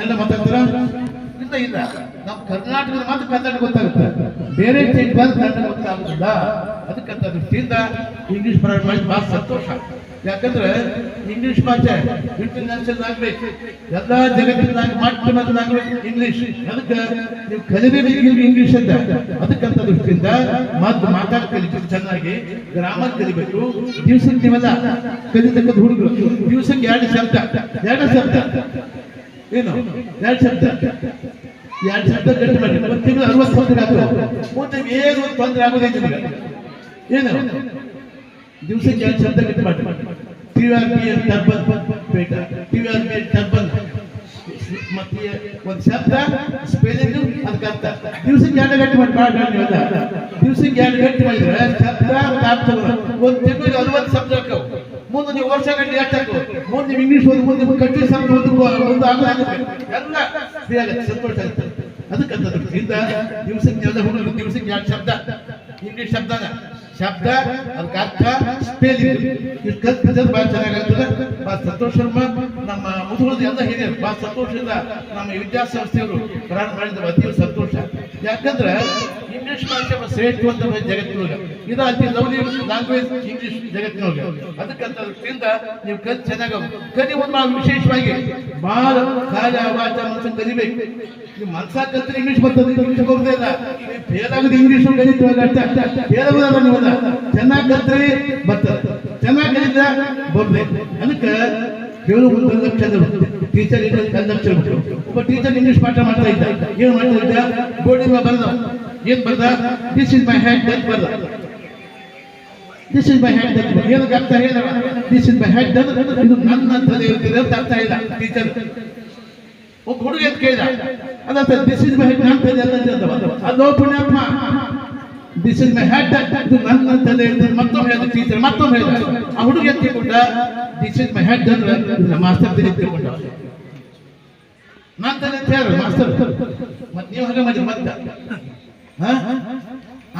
ಕನ್ನಡ ಮಾತಾಡ್ತೀರಾ ಇಲ್ಲ ಇಲ್ಲ. ನಮ್ಮ ಕರ್ನಾಟಕದ ಮಾತ್ರ ಕನ್ನಡ ಗೊತ್ತಾಗುತ್ತೆ. ಬೇರೆ ಸ್ಟೇಟ್ ಬಂದು ಕನ್ನಡ ಗೊತ್ತಾಗುದಿಲ್ಲ. ಅದಕ್ಕಂತ ದೃಷ್ಟಿಯಿಂದ ಇಂಗ್ಲಿಷ್ ಪ್ರಾಣ ಮಾಡಿ ಬಹಳ ಸಂತೋಷ. ಯಾಕಂದ್ರೆ ಇಂಗ್ಲಿಷ್ ಭಾಷೆ ಇಂಟರ್ನ್ಯಾಷನಲ್ ಲ್ಯಾಂಗ್ವೇಜ್ ಎಲ್ಲ ಜಗತ್ತಿನಾಗ ಮಾಧ್ಯಮದ ಇಂಗ್ಲಿಷ್ ಅದಕ್ಕೆ ನೀವು ಕಲಿಬೇಕು ಇಂಗ್ಲಿಷ್ ಅಂತ. ಅದಕ್ಕಂತ ದೃಷ್ಟಿಯಿಂದ ಮಾತು ಮಾತಾಡ ಕಲಿಬೇಕು ಚೆನ್ನಾಗಿ ಗ್ರಾಮರ್ ಕಲಿಬೇಕು. ದಿವ್ಸಕ್ಕೆ ನೀವೆಲ್ಲ ಕಲಿತಕ್ಕಂಥ ಹುಡುಗರು, ದಿವ್ಸಕ್ಕೆ ಎರಡು ಶಬ್ದ. ಎರಡು ಶಬ್ದ. ಏನು? ಎರಡು ಶಬ್ದ. ಎರಡು ಶಬ್ದ ಗಟ್ಟಿ ಮಾಡಿ. ಒಂದು ತಿಂಗಳು ಅರವತ್ತು ತೊಂದರೆ ಆಗ್ತದೆ ಮುಂದೆ ಏನು ತೊಂದರೆ ಆಗೋದೇ ನಿಮಗೆ. ಏನು? ದಿವಸಕ್ಕೆ ಎರಡು ಶಬ್ದ ಗಟ್ಟಿ ಮಾಡಿ. TVR R P L turban ಪೇಟ. TVR R P L turban ಮತ್ತೆ ಒಂದು ಶಬ್ದ ಸ್ಪೆಲ್ಲಿಂಗ್ ಅದಕ್ಕೆ ಅರ್ಥ. ದಿವಸಕ್ಕೆ ಎರಡು ಗಂಟೆ ಮಾಡಿ ಮಾಡಿ ನೀವೆಲ್ಲ ದಿವಸಕ್ಕೆ ಎರಡು ಗಂಟೆ ಮಾಡಿದ್ರೆ ಶಬ್ದ ಒಂದು ತಿಂಗಳಿಗೆ ಅರವತ್ತು ಶಬ್ದ ಹಾಕವು ಮುಂದೆ ನೀವು ವರ್ಷ ಗಂಟೆ ಎಷ್ಟು ಹಾಕವು ನೀವು ಇಂಗ್ಲೀಷ್ ಓದಿ ಮುಂದೆ ಕಟ್ಟಿ ಶಬ್ದ ಒಂದು ಒಂದು ಎಲ್ಲ ಸಂತೋಷ ಅದಕ್ಕಂತ ದೃಷ್ಟಿಯಿಂದ ದಿವಸಕ್ಕೆ ದಿವಸಕ್ಕೆ ಎರಡು ಶಬ್ದ? ಇಂಗ್ಲಿಷ್ ಶಬ್ದನ ಶಬ್ದ, ಅದಕ್ಕೆ ಅರ್ಥ ಸ್ಪೆಲ್ಲಿಂಗ್ ಇದು ಕಲ್ತಿದ್ರೆ ಭಾಳ ಚೆನ್ನಾಗಾಗ್ತದೆ. ಭಾಳ ಸಂತೋಷ ನಮ್ಮ ಮುದುಗುಳದ ಎಲ್ಲ ಹಿರಿಯರು ಭಾಳ ಸಂತೋಷದಿಂದ ನಮ್ಮ ವಿದ್ಯಾಸಂಸ್ಥೆಯವರು ಪ್ರಾರಂಭ ಮಾಡಿದ ಅತೀವ ಸಂತೋಷ. ಯಾಕಂದ್ರೆ ಇಂಗ್ಲಿಷ್ ಭಾಷೆ ಶ್ರೇಷ್ಠವಂತ ಜಗತ್ತಿನೊಳಗೆ. ಇದು ಅತಿ ಲವ್ಲಿ ಲ್ಯಾಂಗ್ವೇಜ್ ಇಂಗ್ಲಿಷ್ ಜಗತ್ತಿನೊಳಗೆ. ಅದಕ್ಕಂತ ನೀವು ಕಲ್ ಚೆನ್ನಾಗ ಕಲಿ ಒಂದು ನಾವು ವಿಶೇಷವಾಗಿ ಬಹಳ ಕಾಲ, ವಾಚ, ಮನಸ್ಸನ್ನು ಕಲಿಬೇಕು. ನೀವು ಮನಸ್ಸ ಕಲ್ತ್ರೆ ಇಂಗ್ಲಿಷ್ ಬರ್ತದೆ ಇಂಗ್ಲಿಷ್ ಇಲ್ಲ. ನೀವು ಫೇಲ್ ಇಂಗ್ಲಿಷ್ ಕಲಿತೀವಲ್ಲ ಅಷ್ಟೇ. ಫೇಲ್ ಆಗೋದಲ್ಲ ನೀವಲ್ಲ ಚೆನ್ನಾಗಿ ಕಲ್ತ್ರೆ ಬರ್ತದೆ. ಚೆನ್ನಾಗಿ ಕಲಿತ ಬರ್ತದೆ ಅದಕ್ಕೆ ಒಂದು ಲಕ್ಷ ಟೀಚರ್ ಲಕ್ಷ ಒಬ್ಬ ಟೀಚರ್ ಇಂಗ್ಲಿಷ್ ಪಾಠ ಮಾಡ್ತಾ ಇದ್ದ. ಏನು ಮಾಡ್ತಾ ಇದ್ದ? ಬೋರ್ಡಿಂಗ್ ಬರ್ದ. ಏನ್ ಬರ್ದ? This is my hand that ಬರ್ದ. This is my hand that ಏನಕ್ಕೆ ಅರ್ಥ ಹೇಳ this is my hand that ಇದು ನನ್ನ ತಲೆ ಇರ್ತದೆ ಅಂತ ಅರ್ಥ ಇಲ್ಲ. ಟೀಚರ್ ಒಬ್ಬ ಹುಡುಗ ಅಂತ ಕೇಳಿದ? ಅದಂತ ದಿಸ್ ಇಸ್ ಮೈ ನನ್ನ ತಲೆ ಅಲ್ಲ ಅಂತ ಅದು ಪುಣ್ಯಾತ್ಮ ದಿಸ್ ಇಸ್ ಮೈ ಹೆಡ್ ಇದು ನನ್ನ ತಲೆ ಇರ್ತದೆ ಮತ್ತೊಮ್ಮೆ ಹೇಳಿದ ಟೀಚರ್ ಮತ್ತೊಮ್ಮೆ ಹೇಳಿದ್ರು ಆ ಹುಡುಗ ಅಂತ ತಿಳ್ಕೊಂಡ ದಿಸ್ ಇಸ್ ಮೈ ಹೆಡ್ ಅಂದ್ರೆ ಮಾಸ್ತರ್ ಹೇಳು ಮಾಸ್ತರ್ ಮತ್ತೆ ನೀವು ಹಾಗೆ?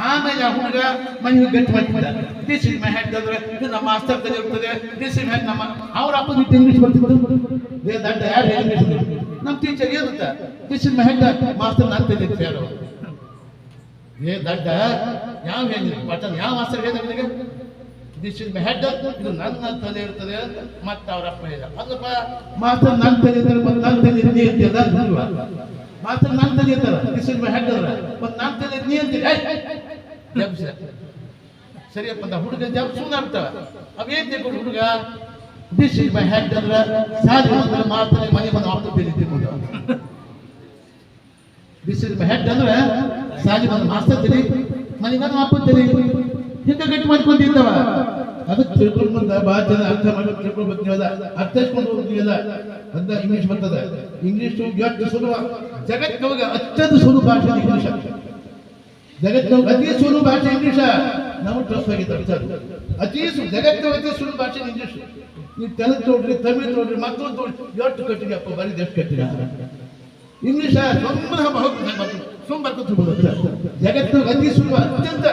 ಆಮೇಲೆ ಆ ಹುಡುಗ ಮನೆಗೆ ಗಟ್ಟಿ ಮಾಡ್ತಿದ್ದ ದಿಸ್ ಇಸ್ ಮೈ ಹೆಡ್ ಅಂದ್ರೆ ಇದು ನಮ್ಮ ಮಾಸ್ತರ್ ತಲೆ ಇರ್ತದೆ ದಿಸ್ ಇಸ್ ಹೆಡ್ ನಮ್ಮ ಅವ್ರ ಅಪ್ಪನಿಗೆ ಇಂಗ್ಲೀಷ್ ಬರ್ತಿತ್ತು ದಡ್ಡ ಯಾರು ಟೀಚರ್ ಏನಂತ this is my head master ನಾನು ತಲೆ ಹೇಳು ಏ ದಡ್ಡ ಯಾವ ಹೇಳಿದ್ರು ಪಾಠ ಯಾವ ಮಾಸ್ತರ್ ಹೇಳಿದ ನಿನಗೆ ದಿಸ್ ಇಸ್ ಮೈ ಹೆಡ್ ಇದು ನನ್ನ ತಲೆ ಇರ್ತದೆ ಮತ್ತೆ ಅವ್ರ ಅಪ್ಪ ಹೇಳಿದ ಅಲ್ಲಪ್ಪ ಮಾಸ್ತರ್ ನನ್ನ ತಲೆ ಇರ್ತಾರೆ ಮತ್ತೆ ನನ್ನ ತಲೆ ನೀ ಅಂತೀಯಲ್ಲ ಅಲ್ವಾ ಮಾಸ್ತರ್ ನನ್ನ ತಲೆ ಇರ್ತಾರ ದಿಸ್ ಇಸ್ ಮೈ ಹೆಡ್ ಅದ್ರ ಮತ್ತೆ ನನ್ನ ತಲೆ ನೀ ಅಂತೀರಿ ಏಯ್! ಜಪ್ಸ. ಸರಿಯಪ್ಪ ಅಂತ ಹುಡುಗ ಜಪ್ ಸುಮ್ಮನೆ ಆಗ್ತಾವ ಅವೇನ್ ತಿಳ್ಕೊಂಡು ಹುಡುಗ ದಿಸ್ ಇಸ್ ಮೈ ಹೆಡ್ ಅಂದ್ರೆ ಸಾಧ್ಯ ಅಂದ್ರೆ ಮಾಸ್ತರ್ ಮನೆ ಬಂದು ವಾಪಸ್ ತಲೆ ತಿಳ್ಕೊಂಡು ದಿಸ್ ಇಸ್ ಮೈ ಹೆಡ್ ಅಂದ್ರೆ ಸಾಲಿ ಬಂದು ಮಾಸ್ತರ್ ತಲೆ ಮನೆಗೆ ಬಂದು ವಾಪಸ್ ತಲೆ ಹಿಂಗ ಗಟ್ಟಿ ಮಾಡ್ಕೊಂಡಿದ್ದವ. ಅದಕ್ಕೆ ತಿಳ್ಕೊಂಡು ಬಂದ ಭಾಳ ಜನ ಅರ್ಥ ಮಾಡಿ ತಿಳ್ಕೊಂಡು ಅರ್ಥ ಅರ್ಥೈಸ್ಕೊಂಡು ಹೋಗ್ತೀವಲ್ಲ ಅಂತ ಇಂಗ್ಲಿಷ್ ಬರ್ತದ. ಇಂಗ್ಲಿಷ್ ಎಷ್ಟು ಸುಲಭ ಜಗತ್ತಿನೊಳಗೆ ಅತ್ಯಂತ ಸುಲಭ ಭಾಷೆ ಇಂಗ್ಲಿಷ್ ಜಗತ್ತಿನೊಳಗೆ ಅತಿ ಸುಲಭ ಭಾಷೆ ಇಂಗ್ಲಿಷ ನಾವು ಟಫ್ ಆಗಿದೆ ವಿಚಾರ. ಅತಿ ಸು ಜಗತ್ತಿನ ಅತಿ ಸುಲಭ ಭಾಷೆ ಇಂಗ್ಲಿಷ್ ನೀವು ತೆಲುಗು ನೋಡ್ರಿ ತಮಿಳ್ ನೋಡ್ರಿ ಮತ್ತೊಂದು ತೋಡ್ರಿ ಎಷ್ಟು ಕಟ್ಟಿಗೆ ಅಪ್ಪ ಬರೀ ಎಷ್ಟು ಕಟ್ಟಿಗೆ ಇಂಗ್ಲಿಷ್ ಸುಮ್ಮನೆ ಹೋಗ್ತದೆ ಸುಮ್ಮ ಬರ್ಕೊತ ಜಗತ್ತಿನ ಅತಿ ಸುಲಭ ಅತ್ಯಂತ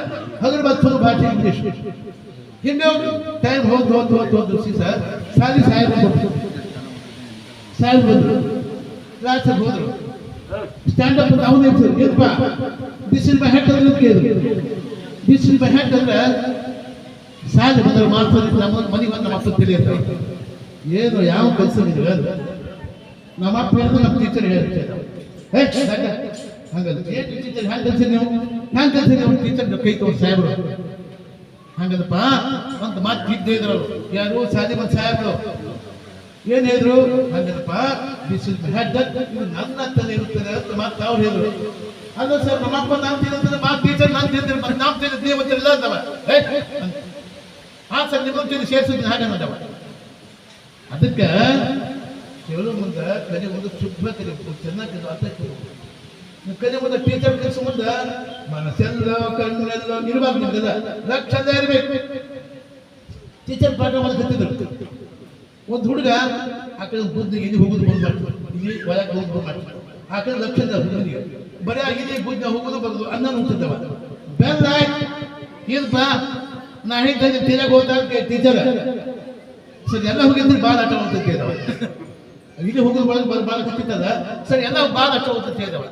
ಹಗಲು ಬಸ್ ಸುಲಭ ಭಾಷೆ ಇಂಗ್ಲಿಷ್ ಹಿಂಗೆ ಟೈಮ್ ಹೋದ್ ಹೋದ್ ಹೋದ್ ಹೋದ್ ದಿವಸ ಸಾಲಿ ಸಾಹೇಬ್ ಬಂದ್ರು ಸಾಹೇಬ್ ಬಂದ್ರು ಕ್ಲಾಸ್ ಹೋದ್ರು ಸ್ಟ್ಯಾಂಡ್ ಅಪ್ ಅವನು ಹೇಳ್ತಾರೆ ಏನಪ್ಪ ದಿಸ್ ಇಸ್ ಮೈ ಹೆಡ್ ಅಂದ್ರೆ ಕೇಳಿದ್ರು ದಿಸ್ ಇಸ್ ಮೈ ಹೆಡ್ ಅಂದ್ರೆ ಸಾಹೇಬ್ ಬಂದ್ರೆ ಮಾಡ್ತಾರೆ ನಮ್ಮ ಮನೆಗೆ ಬಂದು ನಮ್ಮ ಅಪ್ಪ ತಿಳಿಯುತ್ತೆ ಏನು ಯಾವ ಕೆಲಸ ನಿಮಗೆ ನಮ್ಮ ಅಪ್ಪ ಹೇಳಿದ್ರೆ ನಮ್ಮ ಟೀಚರ್ ಹೇಳ್ತಾರೆ ಏ ಹಂಗಲ್ಲ ಟೀಚರ್ ಹ್ಯಾಂಗ ಕಲ್ಸಿರಿ ನೀವು? ಹ್ಯಾಂಗ ಕಲ್ಸಿರಿ ನೀವು ಟೀಚರ್ ಕೈ ಸಾಹೇಬ್ರು? ಅಂತ ಮಾತು ಬಿದ್ದೇ ಇದ್ರು ಯಾರು? ಸಾಲಿ ಬಂದ್ ಸಾಹೇಬ್ರು. ಏನ್ ಹೇಳಿದ್ರು? ಹಂಗದಪ್ಪ ದಿಸ್ ಇಸ್ ನನ್ನ ತಲೆ ಇರುತ್ತದೆ ಅಂತ ಮಾತು ಅವ್ರು ಹೇಳಿದ್ರು. ಅಲ್ಲ ಸರ್ ನಮ್ಮಪ್ಪ ನಾನು ತಿನ್ನುತ್ತದೆ ಮಾತು ಟೀಚರ್ ನಾನು ತಿಂತೀನಿ. ನಾವು ತಿನ್ನ ನೀವು ತಿನ್ನಲ್ಲ. ಹಾ ಸರ್ ನಿಮ್ಮ ತಿಂದು ಸೇರಿಸಿದ್ದೀನಿ ಹಾಗೆ ಮಾಡವ ಅದಕ್ಕೆ ಕೇವಲ ಮುಂದೆ ಕಲಿ ಒಂದು ಶುಭ್ರ ಕಲಿ ಚೆನ್ನಾಗಿ ಅರ್ಥ ಕಲಿ ಮುಂದೆ ಟೀಚರ್ ಕೆಲಸ ಮುಂದೆ ಮನಸ್ಸೆಲ್ಲ ಕಣ್ಣೆಲ್ಲ ಇರಬಾರ್ದು ನಿಮ್ಗೆಲ್ಲ ಲಕ್ಷದ ಇರ್ಬೇಕು. ಟೀಚರ್ ಪಾಠ ಮಾಡಕತ್ತಿದ್ರು ಒಂದು ಹುಡುಗ ಆ ಕಡೆ ಬುದ್ಧಿಗೆ ಇಲ್ಲಿ ಹೋಗುದು ಬಂದ್ ಮಾಡ್ತಾರೆ ಇಲ್ಲಿ ಒಳಗೆ ಹೋಗುದು ಮಾಡ್ತಾರೆ ಆ ಕಡೆ ಲಕ್ಷದ ಹುಡುಗನಿಗೆ ಬರೀ ಇಲ್ಲಿ ಬುದ್ಧ ಹೋಗುದು ಬರೋದು ಅನ್ನ ಉಂಟದವ ಬೆಲ್ಲ ಏನಪ್ಪ ನಾ ಹೇಳ್ತಾ ತಿರಗ ಹೋದ ಟೀಚರ್? ಸರಿ, ಎಲ್ಲ ಹೋಗಿದ್ರೆ ಭಾಳ ಆಟ ಮಾಡ್ತಿದ್ದೆ ಇಲ್ಲಿ ಹೋಗುದು ಬಾಳ ಭಾಳ ಗೊತ್ತಿತ್ತದ ಸರಿ, ಎಲ್ಲ ಭಾಳ ಆಟ ಹೇಳಿದವ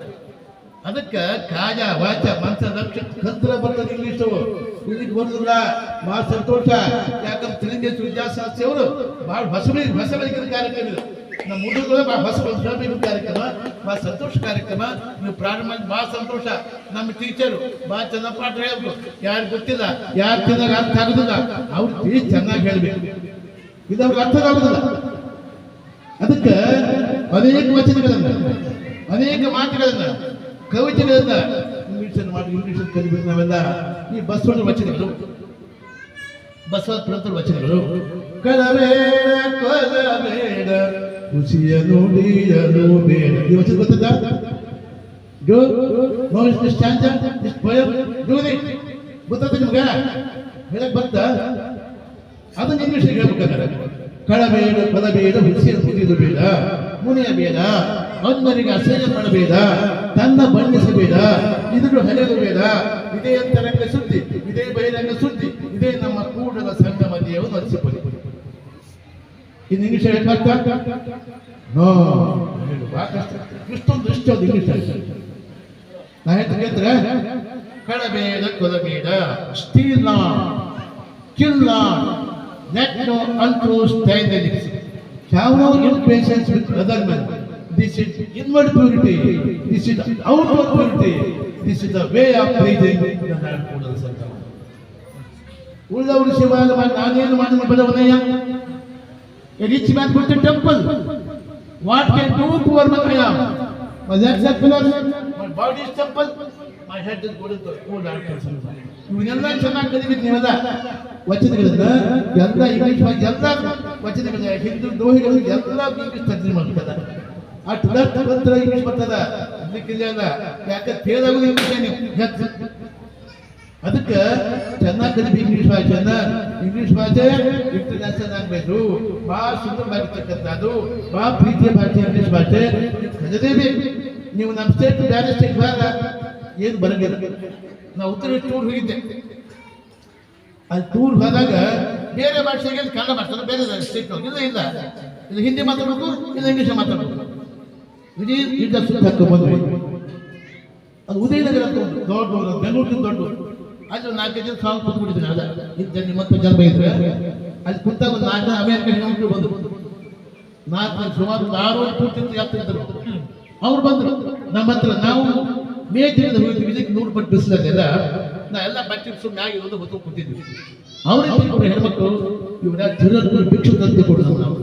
ಅದಕ್ಕೆ ಕಾಜ ವಾಚ ಮನಸ ಲಕ್ಷ ಕಂತ್ರ ಬರ್ತದೆ ಇಂಗ್ಲೀಷು ಇದಕ್ಕೆ ಬರುದಿಲ್ಲ ಬಹಳ ಸಂತೋಷ. ಯಾಕಂದ್ರೆ ತಿಳಿದೇಶ ವಿದ್ಯಾಶಾಸ್ತ್ರಿ ಅವರು ಬಹಳ ಹೊಸಬಿ ಹೊಸಬರಿಗಿನ ಕಾರ್ಯಕ್ರಮ ಇದು. ನಮ್ಮ ಹುಡುಗರು ಬಹಳ ಹೊಸ ಹೊಸಬರಿಗಿನ ಕಾರ್ಯಕ್ರಮ. ಬಹಳ ಸಂತೋಷ ಕಾರ್ಯಕ್ರಮ. ನೀವು ಪ್ರಾರಂಭ ಬಹಳ ಸಂತೋಷ. ನಮ್ಮ ಟೀಚರು ಬಹಳ ಚೆನ್ನಾಗಿ ಪಾಠ ಹೇಳ್ಬೇಕು ಯಾರು ಗೊತ್ತಿಲ್ಲ, ಯಾರು ಚೆನ್ನಾಗಿ ಅರ್ಥ ಆಗುದಿಲ್ಲ. ಅವ್ರು ಟೀಚ್ ಚೆನ್ನಾಗಿ ಹೇಳ್ಬೇಕು. ಇದು ಅವ್ರಿಗೆ ಅರ್ಥ ಆಗುದಿಲ್ಲ. ಅದಕ್ಕೆ ಅನೇಕ ವಚನಗಳನ್ನ, ಅನೇಕ ಮಾತುಗಳನ್ನ ಕವಿತೆಗಳನ್ನ ಇಂಗ್ಲಿಷ್ ಮಾಡಿ ಇಂಗ್ಲಿಷ್ ಕಲಿಬೇಕು ನಾವೆಲ್ಲ. ಈ ಬಸವಣ್ಣ ವಚನಗಳು. ಬಸವ ಪ್ರಂತರ ವಚನಗಳು. ಕಲಬೇಡ ಕೊಲಬೇಡ ಖುಷಿಯ ನುಡಿಯಲು ಬೇಡ. ಈ ವಚನ ಗೊತ್ತದ Do is this stanza, this poem? Do it. ಗೊತ್ತದ ನಿಮ್ಗೆ? ಹೇಳಕ್ ಬರ್ತಾ ಅದನ್ನ ಇಂಗ್ಲಿಷ್ ಹೇಳ್ಬೇಕಾದ್ರೆ ಕಳಬೇಡ ಪದಬೇಡ ಹುಸಿಯ ಮುಗಿದು ಬೇಡ ಮುನಿಯ ಬೇಡ. ಅನ್ವರಿಗೆ ಅಸಹ್ಯ ಮಾಡಬೇಡ ತನ್ನ ಬಣ್ಣಿಸಬೇಡ ಇದ್ರು ಹರಿಯಲು ಬೇಡ ಇದೇ ಅಂತರಂಗ ಸುದ್ದಿ ಇದೇ ಬಹಿರಂಗ ಸುದ್ದಿ ಇದೇ ನಮ್ಮ ಕೂಡಲ ಸಂಗಮ ದೇವರು ನಡೆಸಿಕೊಳ್ಳಿ. ಈ ಇಂಗ್ಲಿಷ್ ಹೇಳಕ್ ನೋ. ಇಷ್ಟೊಂದು ಇಷ್ಟೊಂದು ಇಂಗ್ಲಿಷ್ ನಾ ಹೇಳ್ತೀನಿ ಕೇಳ್ತೀರಾ? ಕಳಬೇಡ ಕೊಲಬೇಡ steal not kill not, not no untruth ಯಾವ impatience with other men. This is inward purity. This is outward purity. This is the way of pleasing the Lord Kudala Sangama. ಉಳಿದವರು ಮಾಡಿ ನಾನೇನು ಮಾಡಿದ ಬದವನಯ್ಯ a temple. What can do poor man I am? My legs are pillars, my body is temple, my head is golden to all that ಇವನ್ನೆಲ್ಲ ಚೆನ್ನಾಗಿ ಕಲಿಬೇಕು ನೀವೆಲ್ಲ ವಚನಗಳನ್ನ ಎಲ್ಲ English ಎಲ್ಲ ವಚನಗಳ ಹಿಂದೂ ದೋಹಿಗಳು ಎಲ್ಲ ಇಂಗ್ಲಿಷ್ ತರ್ಜಮೆ ಮಾಡ್ತದ ಅಷ್ಟು ಲಕ್ಷ ಬಂತ್ರ ಇಂಗ್ಲಿಷ್ ಬರ್ತದ ಅದಕ್ಕಿಲ್ಲ ಯಾಕೆ ಆಗೋದು ಇಂಗ್ಲಿಷ್ ಅದಕ್ಕೆ ಚೆನ್ನಾಗಿ ಕಲಿಬೇಕು ಇಂಗ್ಲಿಷ್ ಭಾಷೆಯನ್ನ ಇಂಗ್ಲಿಷ್ ಭಾಷೆ ಇಂಟರ್ನ್ಯಾಷನಲ್ ಆಗಬೇಕು ಬಹಳ ಸುಂದರವಾಗಿರ್ತಕ್ಕಂಥದ್ದು ಬಹಳ ಪ್ರೀತಿಯ ಭಾಷೆ, ಇಂಗ್ಲಿಷ್ ಭಾಷೆ. ಕಲಿಯಲೇಬೇಕು ನೀವು ನಮ್ಮ ಸ್ಟೇಟ್ ಬೇರೆ ಸ್ಟೇಟ್ ಭಾಗ ಏನು ಬರಂಗಿಲ್ಲ ನಾವು ಉತ್ತರ ಟೂರ್ ಹೋಗಿದ್ದೆ. ಅಲ್ಲಿ ಟೂರ್ ಹೋದಾಗ ಬೇರೆ ಭಾಷೆಗೆ ಕನ್ನಡ ಮಾತಾಡೋ ಬೇರೆ ಸ್ಟೇಟ್ ಇಲ್ಲ ಇಲ್ಲ. ಇದು ಹಿಂದಿ ಮಾತಾಡಬೇಕು, ಇಲ್ಲ ಇಂಗ್ಲೀಷ್ ಮಾತಾಡ್ಬೇಕು. ಇಡೀ ಈಗ ಸುತ್ತ ಬಂದ್ವಿ. ಅದು ಉದಯನಗರ ಅಂತ ಒಂದು ದೊಡ್ಡ ಬೆಂಗಳೂರಿನ ದೊಡ್ಡ. ಅಲ್ಲಿ ಒಂದು ನಾಲ್ಕೈದು ಜನ ಸಾಂಗ್ ಕೂತ್ಬಿಟ್ಟಿದ್ದೀನಿ ಅದ ಇದ್ದ ನಿಮ್ಮತ್ತು ಜನ ಇದ್ರೆ ಅಲ್ಲಿ ಕುಂತಾಗ ಒಂದು ನಾಲ್ಕು ಅಮೇರಿಕ ಹೆಣ್ಮಕ್ಳು ಬಂದು ನಾಲ್ಕು ಸುಮಾರು ಆರು ಪೂರ್ತಿ ಯಾತ್ರಿದ್ರು ಅವ್ರು ಬಂದರು. ನಮ್ಮ ಹತ್ರ ನಾವು ಮೇ ತಿಂಗಳು ಹೋಗಿದ್ವಿ ಇದಕ್ಕೆ ನೂರು ಪಟ್ಟು ಬಿಸಿಲಲ್ಲ ನಾ ಎಲ್ಲ ಬಟ್ಟೆ ಸುಮ್ಮನೆ ಆಗಿ ಒಂದು ಹೊತ್ತು ಕೂತಿದ್ವಿ. ಅವ್ರಿಗೆ ಹೆಣ್ಮಕ್ಳು, ಇವರ ಜನರ ಭಿಕ್ಷು ತಂದು ಕೊಡೋದು ನಾವು.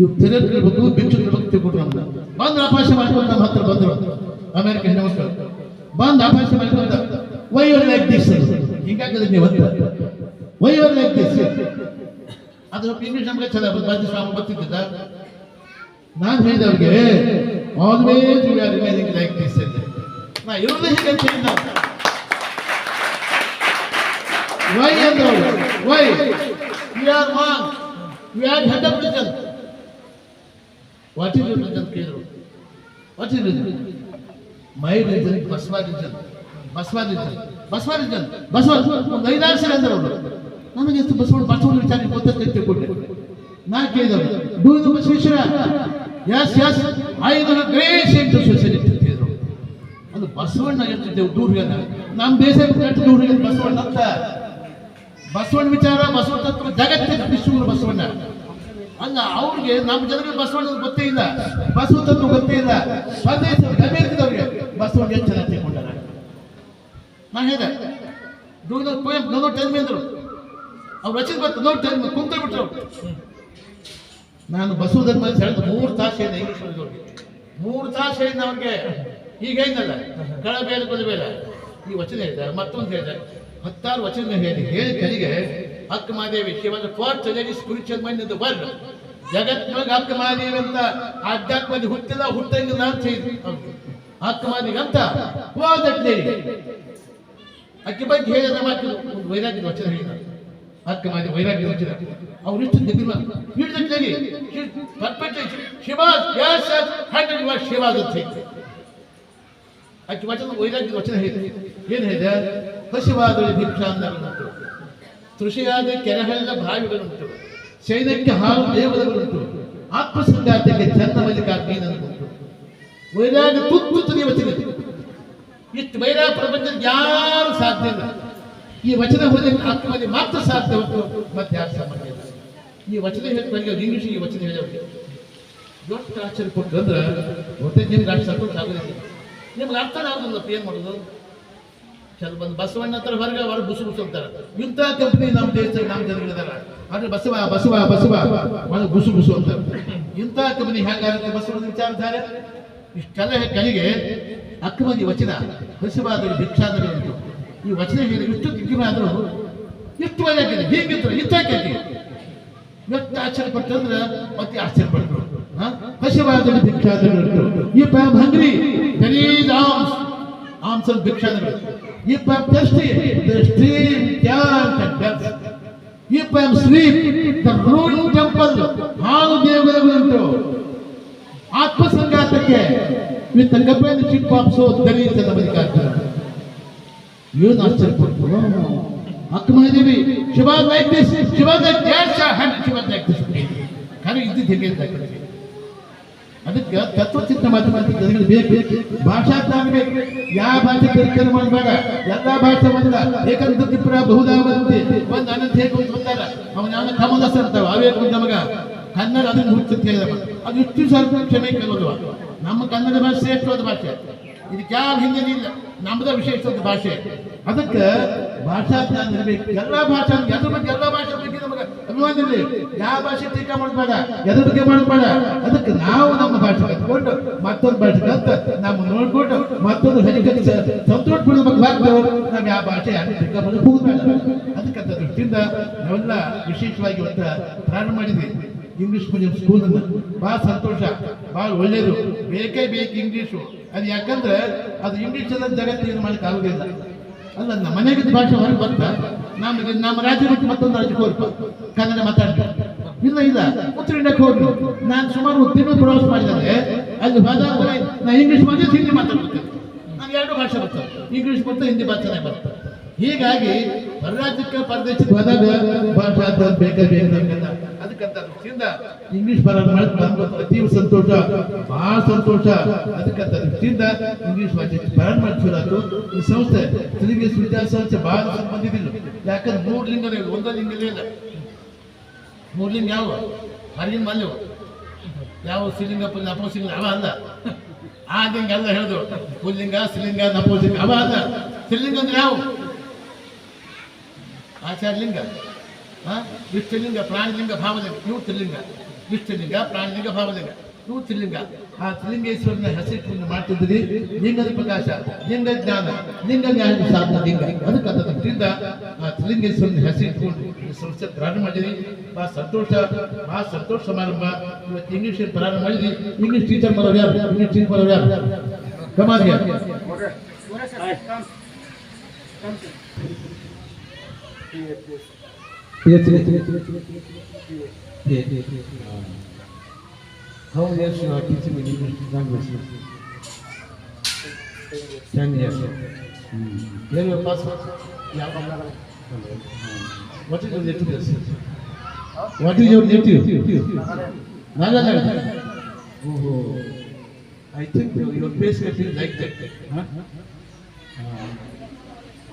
ಇವ್ರು ತೆರೆದಿರ್ಬೇಕು ಭಿಕ್ಷುಗಿರ್ಬೇಕು ತಿಳ್ಕೊಟ್ರು ನಮ್ದು ಬಂದು ಅಪಾಶ ಮಾಡ್ಕೊಂಡು ನಮ್ಮ ಹತ್ರ ಬಂದ್ರು ಅಮೆರಿಕ ಹೆಣ್ಮಕ್ಳು ಬಂದು ಅಪಾಶ ಮಾಡ್ಕೊಂಡು ವೈ ಆರ್ ಲೈಕ್ ದಿಸ್ ಹಿಂಗಾಗದ ನೀವು ಅಂತ ವೈ ಆರ್ ಲೈಕ್ ದಿಸ್ ಅದು ಸ್ವಲ್ಪ ಇಂಗ್ಲಿಷ್ ನಮ್ಗೆ ಚಲ ಬಂದು ಸ್ವಾಮಿ ಬರ್ತಿದ್ದ ನಾನು ಹೇಳಿದೆ ಅವ್ರಿಗೆ always you are remaining like this ಅಂತ ನಾ ಇರೋದೇ ಹೀಗೆ ಅಂತ ಹೇಳಿದ ವೈ ಅಂದ್ರೆ why you are wrong you are head of reason what is your reason ಕೇಳಿದ್ರು what is reason Basava Basava Basava Basava ಒಂದು ಐದಾರು ಸಲ ಅಂದ್ರೆ ಅವರು. ನನಗೆ ಎಷ್ಟು ಬಸವಣ್ಣ ಬಸವಣ್ಣ ವಿಚಾರ ಗೊತ್ತಂತ ತಿಳ್ಕೊಂಡೆ ನಾ ಕೇಳಿದವರು do you Basaveshwara as as I know great saint ಅದು ಬಸವಣ್ಣ ಎಷ್ಟು ದೂರ ನಮ್ಮ ದೇಶ ಎಷ್ಟು ಬಸವಣ್ಣ ಅಂತ. ಬಸವಣ್ಣ ವಿಚಾರ ಬಸವಣ್ಣ ತತ್ವ, ಜಗತ್ತಿನ ವಿಶ್ವ ಬಸವಣ್ಣ ಅಲ್ಲ, ಅವ್ರಿಗೆ ನಮ್ಮ ಜನರಿಗೆ ಬಸವಣ್ಣ ಗೊತ್ತೇ ಇಲ್ಲ. ಬಸವ ತತ್ವ ಗೊತ್ತೇ ಇಲ್ಲ. ಅಮೆರಿಕದವ್ರಿಗೆ ಬಸವಣ್ಣ ಎಷ್ಟು ಜನ ನಾನು ಹೇಳಿದೆ do the poem no time ಅಂದರು. ಅವ್ರು ರಚಿತ ಬರ್ತಾರೆ ನೋ ಟೈಮ್ ಕುಂತ ಬಿಟ್ರು ನಾನು ಬಸವ ಧರ್ಮ ಹೇಳಿದ, ಮೂರು ತಾಸು ಹೇಳಿದೆ ಇಂಗ್ಲಿಷ್ ಮೂರು ತಾಸು ಹೇಳಿದ ಅವ್ರಿಗೆ. ಈಗ ಏನಲ್ಲ ಕಳಬೇಡ ಕೊಡಬೇಡ ಈ ವಚನ ಹೇಳಿದ್ದಾರೆ ಮತ್ತೊಂದು ಹೇಳಿದ್ದಾರೆ ಹತ್ತಾರು ವಚನ ಹೇಳಿ ಹೇಳಿ ಕಲಿಗೆ Akka Mahadevi she was first lady spiritual mind in the world ಜಗತ್ತಿನೊಳಗೆ ಅಕ್ಕ ಮಾದೇವಿ ಅಂತ ಆಧ್ಯಾತ್ಮದ ಹುಟ್ಟಿಲ್ಲ ಹುಟ್ಟಂಗಿಲ್ಲ ಅಂತ ಹೇಳಿದ್ರು ಅವ್ರು. ಅಕ್ಕ ಮಾದೇವಿ ಅಂತ ವಾಸ್ ದಟ್ ಲೇಡಿ ಅಕ್ಕಿ ಬಗ್ಗೆ ಹೇಳಿದ ಮಾತು ಒಂದು ವೈರಾಗ್ಯದ ವಚನ ಹೇಳಿದ ಅಕ್ಕ ಮಾದಿ ವೈರಾಗ್ಯದ ವಚನ ಅವ್ರು ಇಷ್ಟು ದಿಗ್ಗಿಲ್ಲ ಹಿಡಿದಲ್ಲಿ perfect she was yes hundred was she was ಅಂತ ಹೇಳಿದ್ರು ಅಕ್ಕಿ ವಚನ ವೈರಾಗ್ಯದ ವಚನ ಹೇಳಿದೆ ಏನು ಹೇಳಿದೆ ಹಸಿವಾದ ದೀಕ್ಷಾಂದರುಂಟು ತೃಷಿಯಾದ ಕೆರೆಗಳಿಂದ ಬಾವಿಗಳುಂಟು. ಶೈನಕ್ಕೆ ಹಾಲು ದೇವರುಗಳುಂಟು ಆತ್ಮಸಂಗಾತಕ್ಕೆ ಚಂದ ಮಲ್ಲಿಕಾಗ್ನಿ ವೈರಾಗ ತುತ್ತು ತುದಿ ವಚನ. ಇದು. ಇಷ್ಟು ವೈರ ಪ್ರಪಂಚದ ಯಾರು ಸಾಧ್ಯ ಇಲ್ಲ. ಈ ವಚನ ಹೋದಕ್ಕೆ ಆತ್ಮಲ್ಲಿ ಮಾತ್ರ ಸಾಧ್ಯ ಹೊತ್ತು ಮತ್ತೆ ಯಾರು ಸಾಮಾನ್ಯ ಇಲ್ಲ. ಈ ವಚನ ಹೇಳಿದ್ರೆ ಇಂಗ್ಲಿಷ್ ಈ ವಚನ ಹೇಳಿ ದೊಡ್ಡ ಆಶ್ಚರ್ಯ ಕೊಟ್ಟು ಅಂದ್ರೆ ಹೊಟ್ಟೆ ನಿಮ್ಗೆ ಅಷ್ಟು ಸಂತೋಷ ಆಗೋದಿಲ್ಲ. ನಿಮ್ಗೆ ಅರ್ಥ ಆಗುದಿಲ್ಲ. ಏನ್ ಮಾಡೋದು? ಚಲ್ ಬಂದು ಬಸವಣ್ಣ ಹತ್ರ ಹೊರಗೆ ಹೊರಗೆ ಬುಸು ಬುಸು ಅಂತಾರೆ. ಇಂಥ ಕಂಪ್ನಿ ನಮ್ಮ ದೇಶದಲ್ಲಿ ನಮ್ಮ ಜನಗಳಿದಾರ ಆದ್ರೆ ಬಸವ ಬಸವ ಬಸವ ಒಳಗೆ ಬುಸು ಬುಸು ಅಂತಾರೆ. ಇಂಥ ಕಂಪ್ನಿ ಹೇಗಾಗುತ್ತೆ ಬಸವನ ವಿಚಾರಧಾರೆ? ಇಷ್ಟೆಲ್ಲ ಕಲಿಗೆ? ಅಕ್ಕ ಮಂದಿ ವಚನ ಹಸಿವಾದರೆ ಭಿಕ್ಷಾದರೆ ಉಂಟು. ಈ ವಚನ ಹೇಳಿ ಇಷ್ಟು ದಿಗ್ಗಿನ ಆದರೂ ಎಷ್ಟು ಒಳ್ಳೆಯಾಗಿದೆ ಇಂಥ ಇಂಥಕ್ಕೆ ಎಷ್ಟು ಆಶ್ಚರ್ಯಪಟ್ಟಂದ್ರೆ ಮತ್ತೆ ಆಶ್ಚರ್ಯಪಟ್ಟರು ಹಸಿವಾದ ಭಿಕ್ಷಾದರು if I am hungry is arms arms and ಭಿಕ್ಷಾದರು if I am tasty the stream can conduct if I am sleep the rule temple ಹಾಲು ದೇವರುಗಳುಂಟು ಆತ್ಮಸಂಗಾತಕ್ಕೆ ವಿತ್ ಕಬ್ಬೆನ್ ಚಿಪ್ ಆಪ್ಸೋ ದಲಿತ ನಮದಿಕಾಗ್ತಾರೆ ಏನು ಆಶ್ಚರ್ಯಪಟ್ಟು Akkamahadevi Shiva's like this Shiva's like dash hand Shiva's like this ಖರೆ ಇದ್ದಿದ್ದು ಹೇಗೆ ಅಂತ ಕೇಳಿದೆ. ಅದಕ್ಕೆ ತತ್ವಚಿತ್ತ ಮಾತುಕತೆ ಬೇಕು ಭಾಷಾ ಜ್ಞಾನ ಬೇಕು. ಯಾವ ಭಾಷೆ ತಿರ್ಕರ್ ಮಾಡುವಾಗ ಎಲ್ಲಾ ಭಾಷೆ ಬಂದ ಏಕಂತ ತ್ರಿಪುರ ಬಂದಿ ಒಂದ್ ಅನಂತ ಹೇಗೆ ಒಂದು ಬಂದಾರ ಅವನ ಯಾವ ಕಮಲಸ್ ಅಂತಾವ. ಅವೇ ಒಂದು ನಮಗ ಕನ್ನಡ ಅದನ್ನು ಹುಚ್ಚುತ್ತೆ ಅದು ಇಷ್ಟು ಸ್ವಲ್ಪ ಕ್ಷಮೆ ಕೇಳೋದು ನಮ್ಮ ಕನ್ನಡ ಭಾಷೆ ಶ್ರೇಷ್ಠವಾದ ಭಾಷೆ. ಇದಕ್ಕೆ ಯಾವ ಹಿಂದೆ ಇಲ್ಲ. ನಮ್ಮದ ವಿಶೇಷವಾದ ಭಾಷೆ. ಅದಕ್ಕೆ ಭಾಷಾ ಜ್ಞಾನ ಇರಬೇಕು. ಎಲ್ಲ ಭಾಷೆ, ಎದ್ರ ಬಗ್ಗೆ ಎಲ್ಲ ಭಾಷೆ ಬಗ್ಗೆ ನಮಗೆ ಅಭಿಮಾನ ಇರಲಿ. ಯಾವ ಭಾಷೆ ಟೀಕಾ ಮಾಡಬೇಡ, ಎದ್ರ ಬಗ್ಗೆ ಮಾಡಬೇಡ. ಅದಕ್ಕೆ ನಾವು ನಮ್ಮ ಭಾಷೆ ಕತ್ಕೊಂಡು ಮತ್ತೊಂದು ಭಾಷೆ ಕತ್ತ ನಮ್ಮ ನೋಡ್ಕೊಂಡು ಮತ್ತೊಂದು ಹರಿ ಕಲಿಸ ಸಂತೋಷ ಪಡ್ಬೇಕು ನಾವು ಯಾವ ಭಾಷೆ ಯಾರು ಟೀಕಾ ಮಾಡಿ ಹೋಗಬೇಡ ಅಂತ ದೃಷ್ಟಿಯಿಂದ ನಾವೆಲ್ಲ ವಿಶೇಷವಾಗಿ ಒಂದು ಪ್ರಾರಂಭ ಮಾಡಿದ್ವಿ. ಇಂಗ್ಲಿಷ್ ಮೀಡಿಯಂ ಸ್ಕೂಲ್ ಭಾಳ ಸಂತೋಷ. ಬಹಳ ಒಳ್ಳೇದು. ಬೇಕೇ ಬೇಕು ಇಂಗ್ಲಿಷು ಅದು ಯಾಕಂದ್ರೆ ಅದು ಇಂಗ್ಲಿಷ್ ಎಲ್ಲ ಏನು ಮಾಡಲಿಕ್ಕೆ ಆಗುದಿಲ್ಲ ಅಲ್ಲ, ನಮ್ಮ ಮನೆಗಿದ್ದ ಭಾಷೆ ಹೊರಗೆ ಬಂತ? ನಮಗೆ ನಮ್ಮ ರಾಜ್ಯ ಬಿಟ್ಟು ಮತ್ತೊಂದು ರಾಜ್ಯಕ್ಕೆ ಹೋಗ್ಬೇಕು ಕನ್ನಡ ಮಾತಾಡ್ತಾರೆ ಇಲ್ಲ ಇಲ್ಲ. ಉತ್ತರ ಇಂಡಿಯಾಕ್ಕೆ ಹೋಗ್ಲಿ ನಾನು ಸುಮಾರು ತಿಂಗಳು ಪ್ರವಾಸ ಮಾಡಿದರೆ ಅಲ್ಲಿ ಹೋದಾಗ ನಾನು ಇಂಗ್ಲಿಷ್ ಮಾತಾಡಿ ಹಿಂದಿ ಮಾತಾಡ್ಬೇಕು ನಾನು ಎರಡು ಭಾಷೆ ಬರ್ತದೆ ಇಂಗ್ಲಿಷ್ ಬರ್ತದೆ ಹಿಂದಿ ಭಾಷೆ ಬರ್ತದೆ ಹೀಗಾಗಿ ಪರರಾಜ್ಯಕ್ಕೆ ಪರದೇಶಕ್ಕೆ ಹೋದಾಗ ಭಾಷಾ ಬೇಕೇ ಬೇಕು ಅದಕ್ಕಂತ ದೃಷ್ಟಿಯಿಂದ ಇಂಗ್ಲಿಷ್ ಬರ ಮಾಡಿ ಬಂದು ಅತೀವ ಸಂತೋಷ ಬಹಳ ಸಂತೋಷ. ಅದಕ್ಕಂತ ದೃಷ್ಟಿಯಿಂದ ಇಂಗ್ಲಿಷ್ ಭಾಷೆ ಪ್ರಾರಂಭ ಮಾಡಿಸಿರೋದು ಈ ಸಂಸ್ಥೆ ತಿರುಗಿ ವಿದ್ಯಾಸಂಸ್ಥೆ ಬಹಳ ಬಂದಿದ್ದಿಲ್ಲ. ಯಾಕಂದ್ರೆ ಮೂರು ಲಿಂಗನೇ ಇಲ್ಲ, ಒಂದೇ ಇಲ್ಲ. ಮೂರು ಲಿಂಗ ಯಾವ? ಹೊರಗಿನ ಮಲ್ಯವು ಯಾವ ಶ್ರೀಲಿಂಗ ಅಪೋಸಿಂಗ್ ಅವ ಅಲ್ಲ. ಆ ಲಿಂಗ ಎಲ್ಲ ಹೇಳುದು. ಪುಲ್ಲಿಂಗ ಶ್ರೀಲಿಂಗ ನಪೋಸಿಂಗ ಅವ ಅಲ್ಲ. ಶ್ರೀಲಿಂಗ ಅಂದ್ರೆ ಯಾವ? ಆಚಾರ್ಯಲಿಂಗ ಆ? ವಿಷ್ಣುಲಿಂಗ ಪ್ರಾಣಿಲಿಂಗ ಭಾವಲಿಂಗ ಇವು ತ್ರಿಲಿಂಗ ವಿಷ್ಣುಲಿಂಗ ಪ್ರಾಣಿಲಿಂಗ ಭಾವಲಿಂಗ ಇವು ತ್ರಿಲಿಂಗ ಆ ತ್ರಿಲಿಂಗೇಶ್ವರನ ಹೆಸರಿಟ್ಟು ಮಾಡ್ತಿದ್ರಿ ಲಿಂಗದ ಪ್ರಕಾಶ ಲಿಂಗ ಜ್ಞಾನ ಲಿಂಗ ಜ್ಞಾನ ಸಾಧನ ಲಿಂಗ ಅದಕ್ಕೆ ಅದ ದೃಷ್ಟಿಯಿಂದ ಆ ತ್ರಿಲಿಂಗೇಶ್ವರನ ಹೆಸರಿಟ್ಕೊಂಡು ಈ ಸಂಸ್ಥೆ ಪ್ರಾರಂಭ ಮಾಡಿದ್ವಿ ಬಹಳ ಸಂತೋಷ ಬಹಳ ಸಂತೋಷ ಸಮಾರಂಭ ಇವತ್ತು ಇಂಗ್ಲಿಷ್ ಪ್ರಾರಂಭ ಮಾಡಿದ್ವಿ ಇಂಗ್ಲಿಷ್ ಟೀಚರ್ ಮಾಡೋರು ಯಾರು ಇಂಗ್ಲಿಷ್ ಟೀಚರ್ ಮಾಡೋರು ಯಾರು ಕಮಾನ್ಗೆ How years you are teaching in English language? Ten years. Then your passport? Yeah, What is your native? What is your native? Nagaland. Oh, I think your basement is like that. Huh? Uh,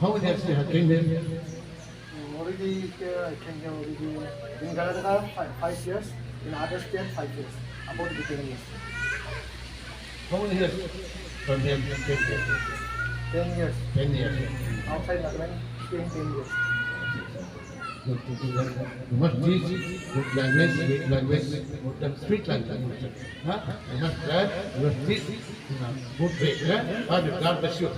how years you have came here? Already I can already in Canada five, five years, in other state five years, about the ten years. How many years? From there, ten years. Ten years. Ten years. Outside Nagaland, staying ten years. You must teach good language, sweet language, sweet language. Huh? You must learn, you must teach good way. God bless you.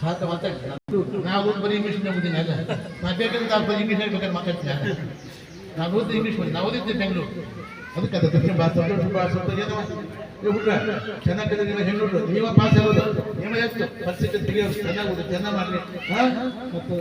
ಸಾಕ ಮಾತಾಡ್ತೀನಿ ನಾವು ಬರೀ English ನಂಬುದಿನ ಅಲ್ಲ? ನಾ ಬೇಕಂದ್ರೆ ನಾವು English ಹೇಳ್ಬೇಕಾದ್ರೆ ಮಾತಾಡ್ತೀನಿ. ನಾನು ಓದಿದ್ದು ಇಂಗ್ಲೀಷ್ ನಾವು ಓದಿದ್ದೆ ಬೆಂಗಳೂರು ಅದಕ್ಕೆ ಅದು ದಕ್ಷಿಣ ಏನೋ ಏ ಹುಡ್ರ ಚೆನ್ನಾಗಿ ನೀವು ಹೆಣ್ಣು ನೀವ ಪಾಸ್ ಆಗೋದು. ನಿಮ್ಮ ಎಷ್ಟು ಪರಿಸ್ಥಿತಿ ಚೆನ್ನಾಗಿ ಚೆನ್ನಾಗಿ ಮಾಡಲಿ. ಮತ್ತು